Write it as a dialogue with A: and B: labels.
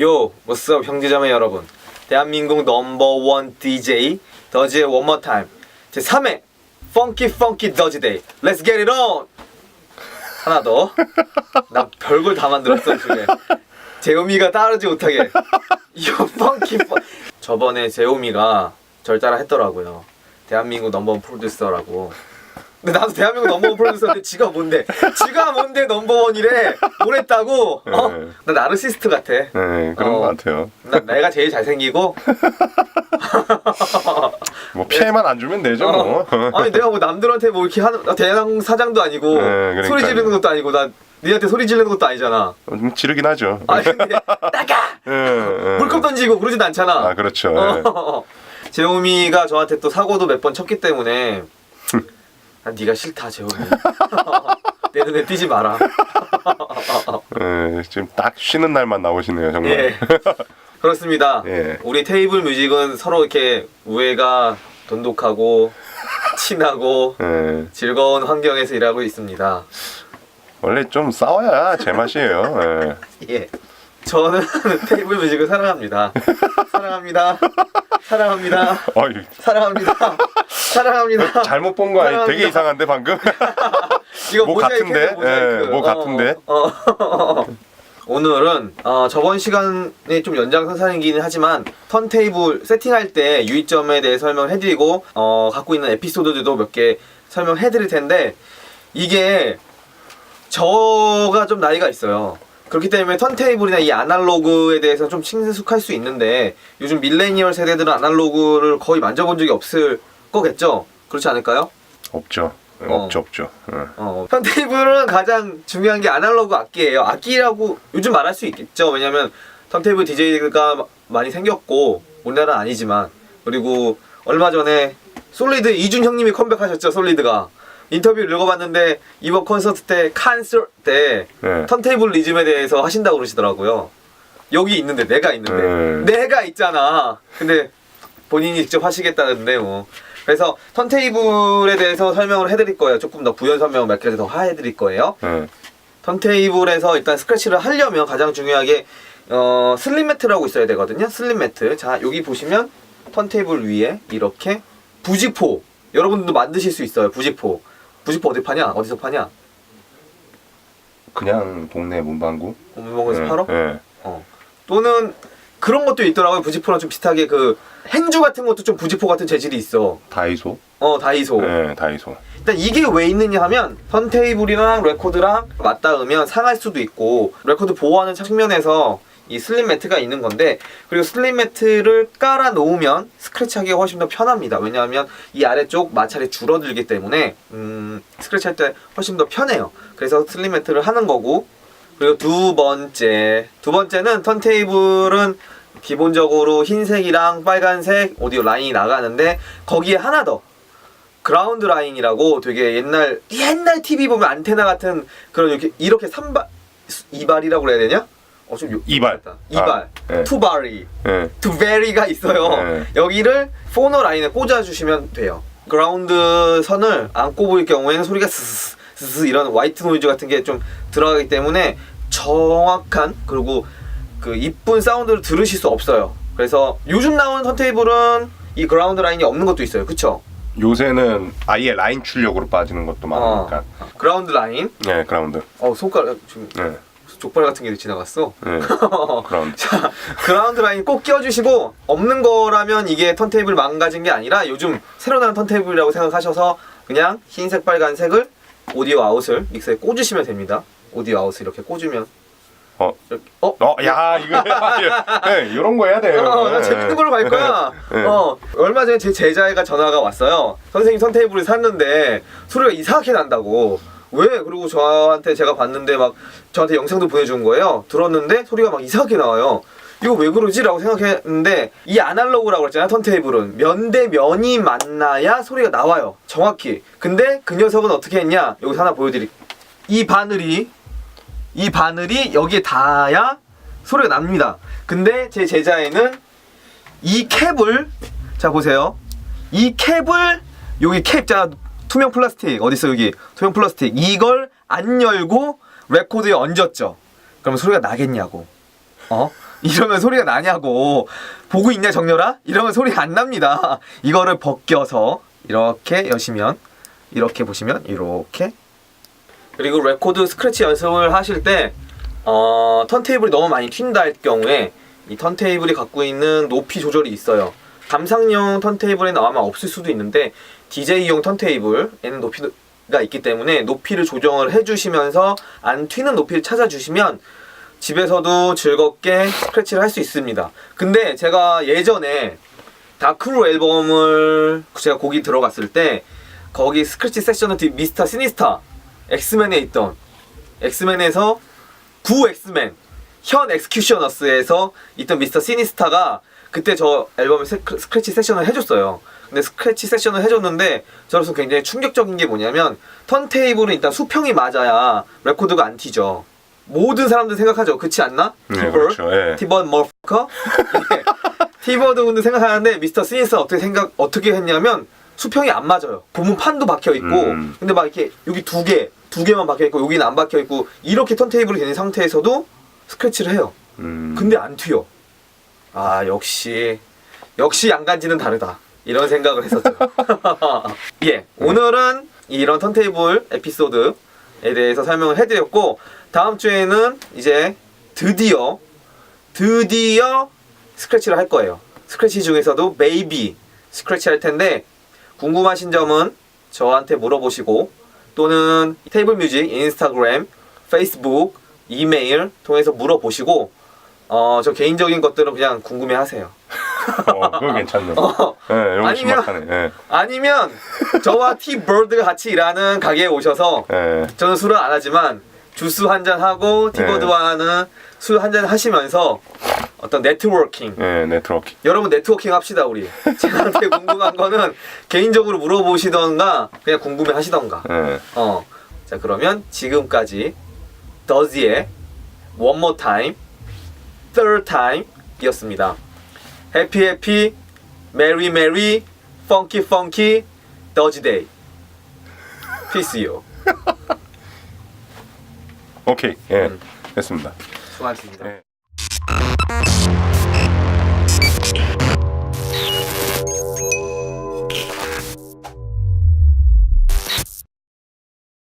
A: 요, up 형제자매 여러분. 대한민국 넘버원 DJ One More Time 제 3회 Funky Funky 더지 데이 Let's get it on! 하나 더. 나 별걸 다 만들었어 중에. 재호미가 따르지 못하게. 요 펑키 펑. 저번에 재호미가 절 따라 했더라고요. 대한민국 넘버원 프로듀서라고. 근데 나도 대한민국 넘버원 프로듀서인데 지가 뭔데? 지가 뭔데 넘버원이래? 뭐랬다고? 어?
B: 네.
A: 나 나르시스트 같아.
B: 네, 그런
A: 어.
B: 것 같아요.
A: 나 내가 제일 잘생기고
B: 뭐 피해만 안 주면 되죠. 뭐.
A: 어. 아니 내가 뭐 남들한테 뭐 이렇게 하는 나 대장 사장도 아니고
B: 네, 그러니까요.
A: 소리 지르는 것도 아니고 나 니한테 소리 지르는 것도 아니잖아.
B: 좀 지르긴 하죠.
A: 아니 근데 나가
B: 예, 예.
A: 물컵 던지고 그러진 않잖아.
B: 아 그렇죠. 예.
A: 어. 재호미가 저한테 또 사고도 몇 번 쳤기 때문에 난 네가 싫다 재호미. 내 눈에 띄지 마라.
B: 예, 지금 딱 쉬는 날만 나오시네요 정말.
A: 예. 그렇습니다.
B: 예.
A: 우리 테이블 뮤직은 서로 이렇게 우애가 돈독하고 친하고
B: 예.
A: 즐거운 환경에서 일하고 있습니다.
B: 원래 좀 싸워야 제맛이에요. 예.
A: 예. 저는 테이블 뮤직을 사랑합니다. 사랑합니다. 사랑합니다.
B: 어이,
A: 사랑합니다. 사랑합니다.
B: 잘못 본 거 아니? 되게
A: 사랑합니다.
B: 이상한데 방금?
A: 이거
B: 뭐
A: 모자이크
B: 같은데?
A: 해줘, 모자이크.
B: 예, 뭐 같은데?
A: 어, 어. 오늘은 어, 저번 시간에 좀 연장선상이긴 하지만 턴테이블 세팅할 때 유의점에 대해 설명을 해드리고 어, 갖고 있는 에피소드들도 몇 개 설명해드릴 텐데 이게 저가 좀 나이가 있어요. 그렇기 때문에 턴테이블이나 이 아날로그에 대해서 좀 친숙할 수 있는데 요즘 밀레니얼 세대들은 아날로그를 거의 만져본 적이 없을 거겠죠? 그렇지 않을까요?
B: 없죠. 예,
A: 어.
B: 없죠, 없죠. 예.
A: 어, 턴테이블은 가장 중요한 게 아날로그 악기예요. 악기라고 요즘 말할 수 있겠죠. 왜냐면 턴테이블 DJ가 많이 생겼고 우리나라는 아니지만 그리고 얼마 전에 솔리드 이준 형님이 컴백하셨죠. 솔리드가 인터뷰를 읽어봤는데 이번 콘서트 때 칸서 때
B: 예.
A: 턴테이블 리즘에 대해서 하신다고 그러시더라고요. 여기 있는데 내가 있는데
B: 음.
A: 내가 있잖아. 근데 본인이 직접 하시겠다는데 뭐. 그래서 턴테이블에 대해서 설명을 해드릴 거예요. 조금 더 부연 설명 몇 가지 더 해드릴 거예요.
B: 예.
A: 턴테이블에서 일단 스크래치를 하려면 가장 중요하게 어, 슬림 매트라고 있어야 되거든요. 슬림 매트. 자 여기 보시면 턴테이블 위에 이렇게 부지포 여러분들도 만드실 수 있어요. 부지포. 부지포 어디 파냐? 어디서 파냐?
B: 그냥 동네 문방구.
A: 공무원에서
B: 예,
A: 팔어?
B: 예.
A: 어. 또는 그런 것도 있더라고요. 부지포랑 좀 비슷하게 그 행주 같은 것도 좀 부지포 같은 재질이 있어.
B: 다이소.
A: 어 다이소.
B: 예, 다이소.
A: 일단 이게 왜 있느냐 하면 턴테이블이랑 레코드랑 맞닿으면 상할 수도 있고 레코드 보호하는 측면에서 이 슬림 매트가 있는 건데 그리고 슬림 매트를 깔아 놓으면 스크래치하기가 훨씬 더 편합니다. 왜냐하면 이 아래쪽 마찰이 줄어들기 때문에 음, 스크래치할 때 훨씬 더 편해요. 그래서 슬림 매트를 하는 거고 그리고 두 번째 두 번째는 턴테이블은 기본적으로 흰색이랑 빨간색 오디오 라인이 나가는데 거기에 하나 더 그라운드 라인이라고 되게 옛날 옛날 TV 보면 안테나 같은 그런 이렇게 이렇게 삼발 이발이라고 그래야 되냐? 어 좀 요-
B: 이발.
A: 같다. 이발
B: 아, 예.
A: 투바리
B: 예.
A: 투베리가 있어요.
B: 네.
A: 여기를 포너 라인에 꽂아 주시면 돼요. 그라운드 선을 안 꼽을 경우에는 소리가 스스 스스 이런 화이트 노이즈 같은 게 좀 들어가기 때문에 정확한 그리고 그 이쁜 사운드를 들으실 수 없어요. 그래서 요즘 나오는 턴테이블은 이 그라운드 라인이 없는 것도 있어요. 그쵸?
B: 요새는 아예 라인 출력으로 빠지는 것도 많으니까.
A: 어, 그라운드 라인.
B: 예, 그라운드.
A: 어 손가락 지금
B: 예.
A: 족발 같은 게 지나갔어.
B: 예. 그라운드.
A: 자, 그라운드 라인 꼭 끼워주시고 없는 거라면 이게 턴테이블 망가진 게 아니라 요즘 새로 나온 턴테이블이라고 생각하셔서 그냥 흰색 빨간색을 오디오 아웃을 믹서에 꽂으시면 됩니다. 오디오 아웃을 이렇게 꽂으면
B: 어.
A: 이렇게 어?
B: 어, 야, 이거 예, 이런 거 해야 돼요.
A: 어, 나
B: 예.
A: 재밌는 걸로 갈 거야.
B: 네.
A: 어, 얼마 전에 제 제자애가 전화가 왔어요. 선생님 턴테이블을 샀는데 소리가 이상하게 난다고. 왜? 그리고 저한테 제가 봤는데 막 저한테 영상도 보내준 거예요. 들었는데 소리가 막 이상하게 나와요. 이거 왜 그러지? 라고 생각했는데 이 아날로그라고 그랬잖아요. 턴테이블은 면 대 면이 만나야 소리가 나와요. 정확히. 근데 그 녀석은 어떻게 했냐? 여기서 하나 보여드릴게요. 이 바늘이 이 바늘이 여기에 닿아야 소리가 납니다. 근데 제 제자에는 이 캡을 자 보세요. 이 캡을 여기 캡 자 투명 플라스틱 어디 있어 여기 투명 플라스틱 이걸 안 열고 레코드에 얹었죠. 그러면 소리가 나겠냐고. 어? 이러면 소리가 나냐고 보고 있냐 정렬아? 이러면 소리가 안 납니다 이거를 벗겨서 이렇게 여시면 이렇게 보시면 이렇게 그리고 레코드 스크래치 연습을 하실 때 어, 턴테이블이 너무 많이 튄다 할 경우에 이 턴테이블이 갖고 있는 높이 조절이 있어요 감상용 턴테이블에는 아마 없을 수도 있는데 DJ용 턴테이블에는 높이가 있기 때문에 높이를 조정을 해주시면서 안 튀는 높이를 찾아주시면 집에서도 즐겁게 스크래치를 할 수 있습니다. 근데 제가 예전에 다크로 앨범을 제가 곡이 들어갔을 때 거기 스크래치 세션은 뒤 미스터 시니스타 엑스맨에 있던 엑스맨에서 구 엑스맨 현 엑스큐셔너스에서 있던 미스터 시니스타가 그때 저 앨범에 스- 스크래치 세션을 해줬어요. 근데 스크래치 세션을 해줬는데 저로서 굉장히 충격적인 게 뭐냐면 턴테이블은 일단 수평이 맞아야 레코드가 안 튀죠. 모든 사람들 생각하죠. 그렇지 않나?
B: 네,
A: 티벌?
B: 그렇죠. 예.
A: 티버드 머퍼커? 예. 티버드 분들 생각하는데 미스터 시니스 어떻게 생각 어떻게 했냐면 수평이 안 맞아요. 보면 판도 박혀 있고
B: 음.
A: 근데 막 이렇게 여기 두 개, 두 개만 박혀 있고 여기는 안 박혀 있고 이렇게 턴테이블이 된 상태에서도 스크래치를 해요.
B: 음.
A: 근데 안 튀어. 아 역시 역시 양간지는 다르다. 이런 생각을 했었죠. 예, 오늘은 이런 턴테이블 에피소드에 대해서 설명을 해드렸고 다음 주에는 이제 드디어 드디어 스크래치를 할 거예요. 스크래치 중에서도 maybe 스크래치 할 텐데 궁금하신 점은 저한테 물어보시고 또는 테이블 뮤직 인스타그램, 페이스북, 이메일 통해서 물어보시고 어, 저 개인적인 것들은 그냥 궁금해 하세요.
B: 어, 그거 괜찮네.
A: 어,
B: 예, 이런 거
A: 아니면-.
B: 예.
A: 아니면 저와 티버드가 같이 일하는 가게에 오셔서
B: 예.
A: 저는 술을 안 하지만 주스 한 잔 하고 티버드와는 술 한 잔 하시면서 어떤 네트워킹
B: 예, 네트워킹.
A: 여러분 네트워킹 합시다 우리 제한테 궁금한 거는 개인적으로 물어보시던가 그냥 궁금해 하시던가
B: 예.
A: 어. 자 그러면 지금까지 더지의 One More Time, Third Time 이었습니다 해피 해피 메리 메리 펑키 펑키 더지 데이 피스요
B: 오케이. 예.
A: 음.
B: 됐습니다.
A: 수고하셨습니다
B: 예.